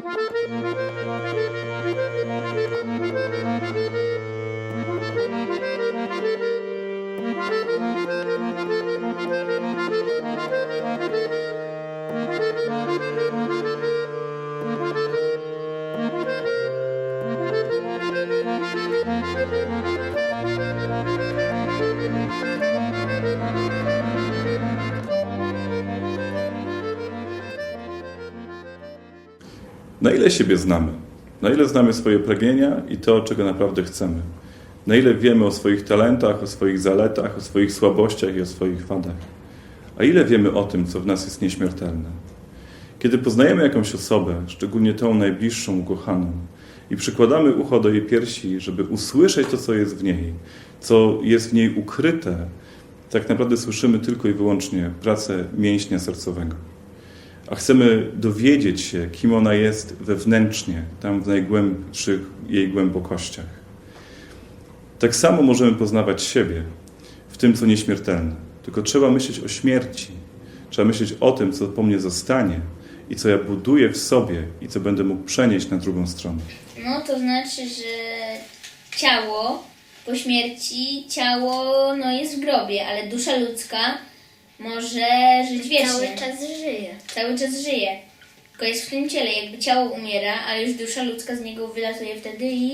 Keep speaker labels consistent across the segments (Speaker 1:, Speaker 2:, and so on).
Speaker 1: Thank you. Na ile siebie znamy? Na ile znamy swoje pragnienia i to, czego naprawdę chcemy? Na ile wiemy o swoich talentach, o swoich zaletach, o swoich słabościach i o swoich wadach? A ile wiemy o tym, co w nas jest nieśmiertelne? Kiedy poznajemy jakąś osobę, szczególnie tą najbliższą, ukochaną, i przykładamy ucho do jej piersi, żeby usłyszeć to, co jest w niej, co jest w niej ukryte, tak naprawdę słyszymy tylko i wyłącznie pracę mięśnia sercowego a chcemy dowiedzieć się, kim ona jest wewnętrznie, tam w najgłębszych jej głębokościach. Tak samo możemy poznawać siebie w tym, co nieśmiertelne. Tylko trzeba myśleć o śmierci, trzeba myśleć o tym, co po mnie zostanie i co ja buduję w sobie i co będę mógł przenieść na drugą stronę.
Speaker 2: No to znaczy, że ciało po śmierci, ciało no, jest w grobie, ale dusza ludzka może żyć wiecznie.
Speaker 3: Cały czas żyje.
Speaker 2: Cały czas żyje. Tylko jest w tym ciele. Jakby ciało umiera, ale już dusza ludzka z niego wylatuje wtedy i,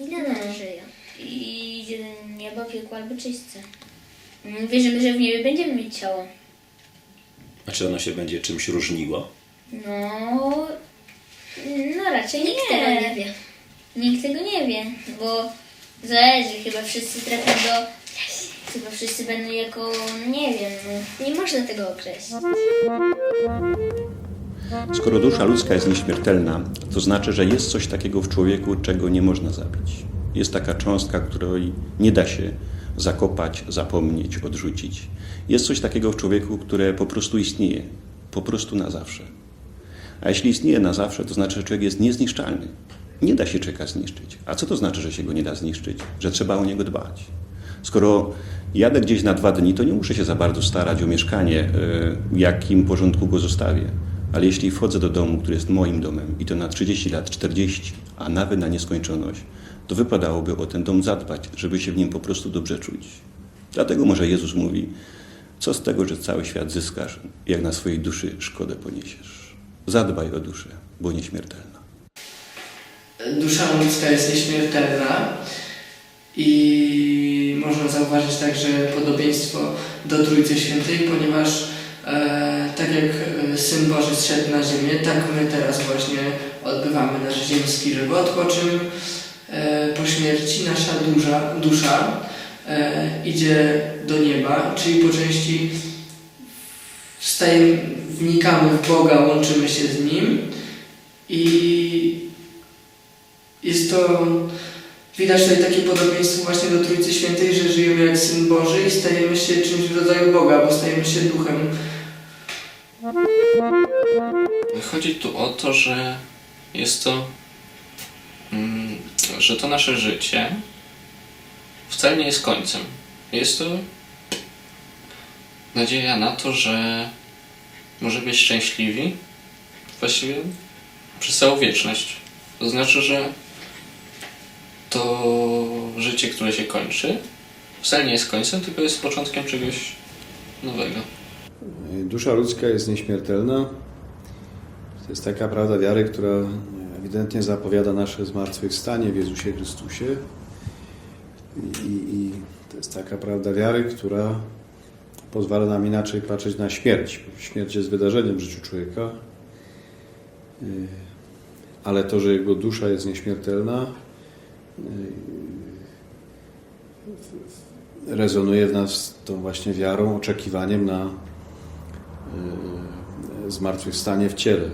Speaker 3: I nadal żyje.
Speaker 2: i idzie do nieba, piekła albo czyśćce. Wierzymy, że w niebie będziemy mieć ciało.
Speaker 4: A czy ono się będzie czymś różniło?
Speaker 2: No, no raczej
Speaker 3: Nikt
Speaker 2: nie.
Speaker 3: tego nie wie.
Speaker 2: Nikt tego nie wie, bo zależy, chyba wszyscy trafią do... Chyba wszyscy będą jako, nie wiem.
Speaker 3: Nie można tego określić.
Speaker 4: Skoro dusza ludzka jest nieśmiertelna, to znaczy, że jest coś takiego w człowieku, czego nie można zabić. Jest taka cząstka, której nie da się zakopać, zapomnieć, odrzucić. Jest coś takiego w człowieku, które po prostu istnieje, po prostu na zawsze. A jeśli istnieje na zawsze, to znaczy, że człowiek jest niezniszczalny. Nie da się człowieka zniszczyć. A co to znaczy, że się go nie da zniszczyć? Że trzeba o niego dbać. Skoro jadę gdzieś na dwa dni, to nie muszę się za bardzo starać o mieszkanie, y, w jakim porządku go zostawię. Ale jeśli wchodzę do domu, który jest moim domem i to na 30 lat, 40, a nawet na nieskończoność, to wypadałoby o ten dom zadbać, żeby się w nim po prostu dobrze czuć. Dlatego może Jezus mówi, co z tego, że cały świat zyskasz, jak na swojej duszy szkodę poniesiesz. Zadbaj o duszę, bo nieśmiertelna.
Speaker 5: Dusza ludzka jest nieśmiertelna i można zauważyć także podobieństwo do Trójcy Świętej, ponieważ e, tak jak e, Syn Boży zszedł na ziemię, tak my teraz właśnie odbywamy nasz ziemski żywot, po czym e, po śmierci nasza dusza, dusza e, idzie do nieba, czyli po części wstajemy, wnikamy w Boga, łączymy się z Nim i jest to, widać tutaj takie podobieństwo właśnie do Trójcy Świętej, że żyjemy jak Syn Boży i stajemy się czymś w rodzaju Boga, bo stajemy się duchem.
Speaker 6: Chodzi tu o to, że jest to, mm, że to nasze życie wcale nie jest końcem. Jest to nadzieja na to, że możemy być szczęśliwi właściwie przez całą wieczność. To znaczy, że to życie, które się kończy, wcale nie jest końcem, tylko jest początkiem czegoś nowego.
Speaker 7: Dusza ludzka jest nieśmiertelna. To jest taka prawda wiary, która ewidentnie zapowiada nasze zmartwychwstanie w Jezusie Chrystusie. I, i, to jest taka prawda wiary, która pozwala nam inaczej patrzeć na śmierć. Śmierć jest wydarzeniem w życiu człowieka, Y, ale to, że jego dusza jest nieśmiertelna, rezonuje w nas tą właśnie wiarą, oczekiwaniem na y, zmartwychwstanie w ciele.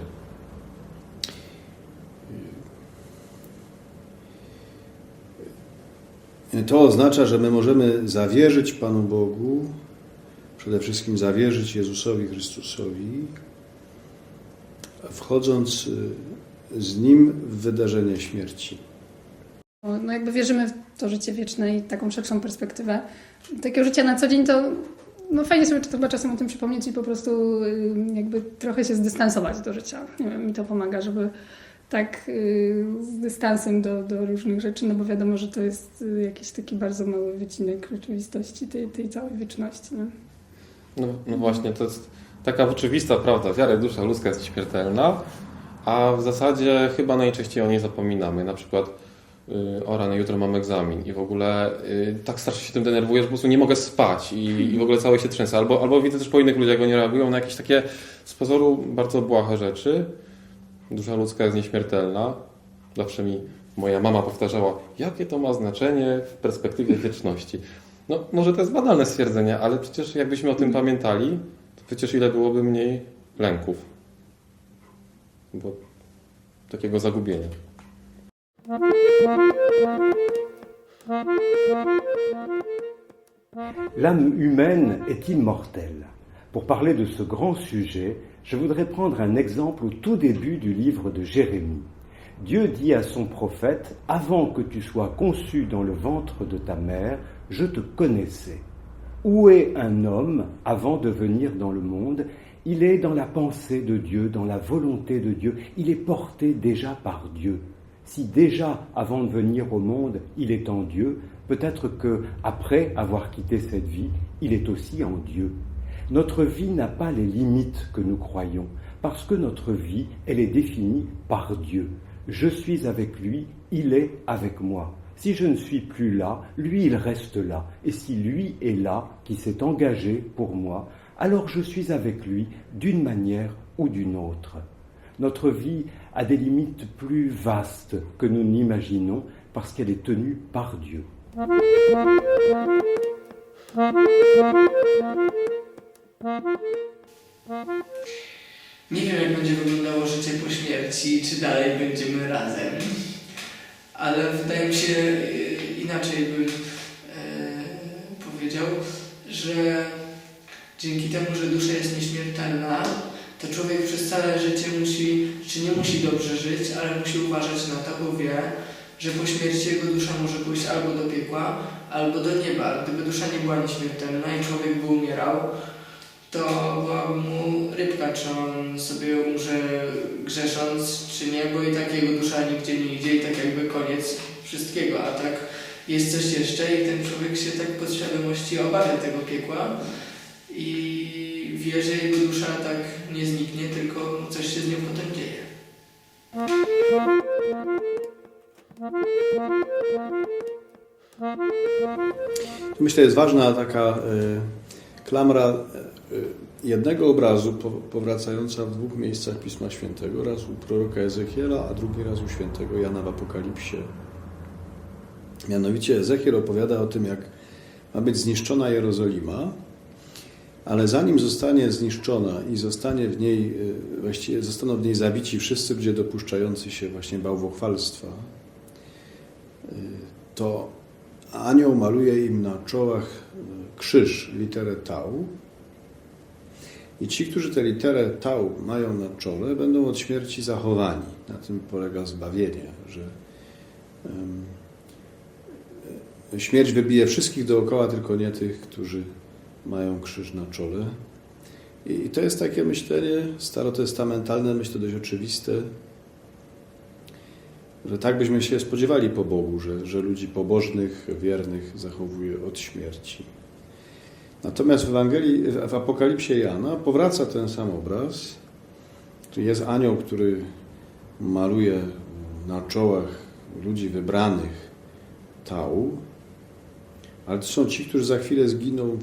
Speaker 7: Y, To oznacza, że my możemy zawierzyć Panu Bogu, przede wszystkim zawierzyć Jezusowi Chrystusowi, wchodząc y, z Nim w wydarzenie śmierci.
Speaker 8: No jakby wierzymy w to życie wieczne i taką szerszą perspektywę takiego życia na co dzień, to no fajnie sobie chyba czasem o tym przypomnieć i po prostu y, jakby trochę się zdystansować do życia. Nie wiem, mi to pomaga, żeby tak y, z dystansem do, do różnych rzeczy, no bo wiadomo, że to jest y, jakiś taki bardzo mały wycinek rzeczywistości tej, tej całej wieczności. Nie?
Speaker 9: No, no właśnie, to jest taka oczywista prawda. Wiara dusza ludzka jest śmiertelna, a w zasadzie chyba najczęściej o niej zapominamy. Na przykład o rany, jutro mam egzamin i w ogóle y, tak strasznie się tym denerwuję, że po prostu nie mogę spać i, i w ogóle cały się trzęsę. Albo, albo widzę też po innych ludziach, jak oni reagują na jakieś takie z pozoru bardzo błahe rzeczy. Dusza ludzka jest nieśmiertelna. Zawsze mi moja mama powtarzała, jakie to ma znaczenie w perspektywie wieczności. No, może to jest banalne stwierdzenie, ale przecież jakbyśmy o tym pamiętali, to przecież ile byłoby mniej lęków. Bo takiego zagubienia.
Speaker 10: L'âme humaine est immortelle. Pour parler de ce grand sujet, je voudrais prendre un exemple au tout début du livre de Jérémie. Dieu dit à son prophète, Avant que tu sois conçu dans le ventre de ta mère, je te connaissais. Où est un homme avant de venir dans le monde? Il est dans la pensée de Dieu, dans la volonté de Dieu, il est porté déjà par Dieu. Si déjà, avant de venir au monde, il est en Dieu, peut-être que, après avoir quitté cette vie, il est aussi en Dieu. Notre vie n'a pas les limites que nous croyons, parce que notre vie, elle est définie par Dieu. Je suis avec lui, il est avec moi. Si je ne suis plus là, lui, il reste là. Et si lui est là, qui s'est engagé pour moi, alors je suis avec lui d'une manière ou d'une autre. Notre vie a des limites plus vastes que nous n'imaginons parce qu'elle est tenue par Dieu.
Speaker 5: Nie wiem, jak będzie wyglądało życie po śmierci, czy dalej będziemy razem. Ale wydaje mi się, inaczej bym e, powiedział, że dzięki temu, że dusza jest nieśmiertelna, to człowiek przez całe życie musi, czy nie musi dobrze żyć, ale musi uważać na to, bo wie, że po śmierci jego dusza może pójść albo do piekła, albo do nieba. Gdyby dusza nie była nieśmiertelna i człowiek by umierał, to byłaby mu rybka, czy on sobie umrze grzesząc, czy nie, bo i tak jego dusza nigdzie nie idzie i tak jakby koniec wszystkiego, a tak jest coś jeszcze i ten człowiek się tak podświadomości obawia tego piekła i wie, że jego dusza tak nie zniknie, tylko coś się z nią potem dzieje.
Speaker 7: Myślę, jest ważna taka e, klamra e, jednego obrazu po- powracająca w dwóch miejscach Pisma Świętego. Raz u proroka Ezechiela, a drugi raz u świętego Jana w Apokalipsie. Mianowicie Ezechiel opowiada o tym, jak ma być zniszczona Jerozolima, ale zanim zostanie zniszczona i zostanie w niej, e, właściwie zostaną w niej zabici wszyscy ludzie dopuszczający się właśnie bałwochwalstwa, e, to anioł maluje im na czołach e, krzyż, literę tau. I ci, którzy tę literę tau mają na czole, będą od śmierci zachowani. Na tym polega zbawienie, że śmierć wybije wszystkich dookoła, tylko nie tych, którzy mają krzyż na czole. I, to jest takie myślenie starotestamentalne, myślę dość oczywiste, że tak byśmy się spodziewali po Bogu, że, że ludzi pobożnych, wiernych zachowuje od śmierci. Natomiast w Ewangelii, w Apokalipsie Jana powraca ten sam obraz. Tu jest anioł, który maluje na czołach ludzi wybranych tał, ale to są ci, którzy za chwilę zginą w,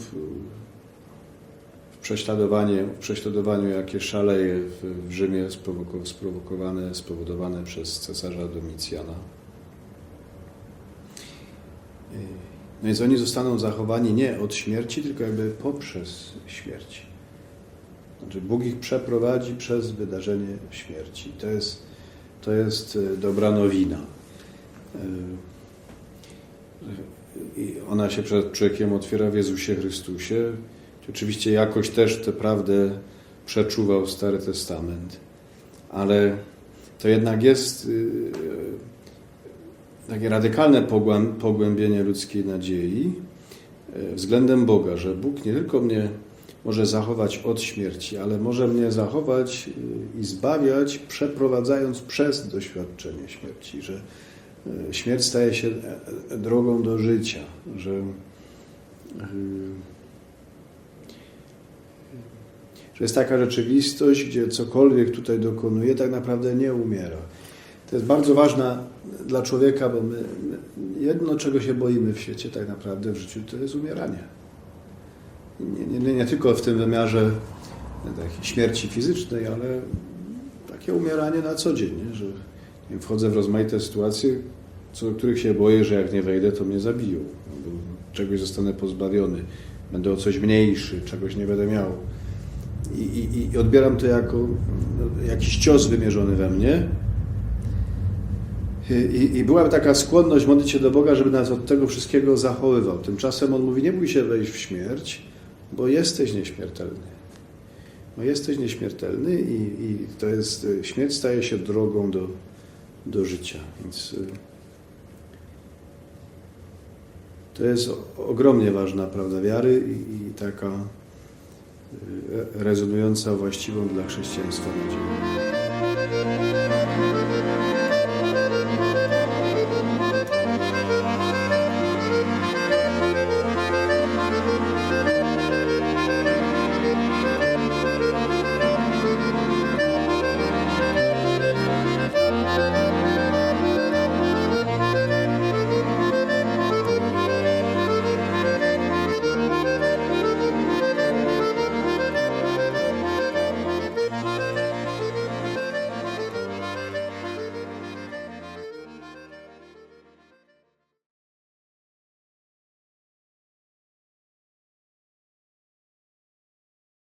Speaker 7: w, prześladowanie, w prześladowaniu, jakie szaleje w, w Rzymie, sprowoko- sprowokowane, spowodowane przez cesarza Domicjana. No więc oni zostaną zachowani nie od śmierci, tylko jakby poprzez śmierć. Znaczy Bóg ich przeprowadzi przez wydarzenie śmierci. To jest, to jest e, dobra nowina. I ona się przed człowiekiem otwiera w Jezusie Chrystusie. Oczywiście jakoś też tę prawdę przeczuwał Stary Testament, ale to jednak jest y, takie radykalne pogłę- pogłębienie ludzkiej nadziei, e, względem Boga, że Bóg nie tylko mnie może zachować od śmierci, ale może mnie zachować i zbawiać, przeprowadzając przez doświadczenie śmierci, że śmierć staje się e, drogą do życia, że e, że jest taka rzeczywistość, gdzie cokolwiek tutaj dokonuje, tak naprawdę nie umiera. To jest bardzo ważne dla człowieka, bo my, jedno, czego się boimy w świecie, tak naprawdę w życiu, to jest umieranie. Nie, nie, nie tylko w tym wymiarze śmierci fizycznej, ale takie umieranie na co dzień, nie? że wchodzę w rozmaite sytuacje, co do których się boję, że jak nie wejdę, to mnie zabiją. Albo czegoś zostanę pozbawiony, będę o coś mniejszy, czegoś nie będę miał. I, i, i odbieram to jako no, jakiś cios wymierzony we mnie. I, I była taka skłonność modlić się do Boga, żeby nas od tego wszystkiego zachowywał. Tymczasem On mówi, nie bój się wejść w śmierć, bo jesteś nieśmiertelny. Bo jesteś nieśmiertelny i, i to jest, śmierć staje się drogą do, do życia. Więc y, to jest ogromnie ważna prawda wiary i, taka y, rezonująca właściwą dla chrześcijaństwa.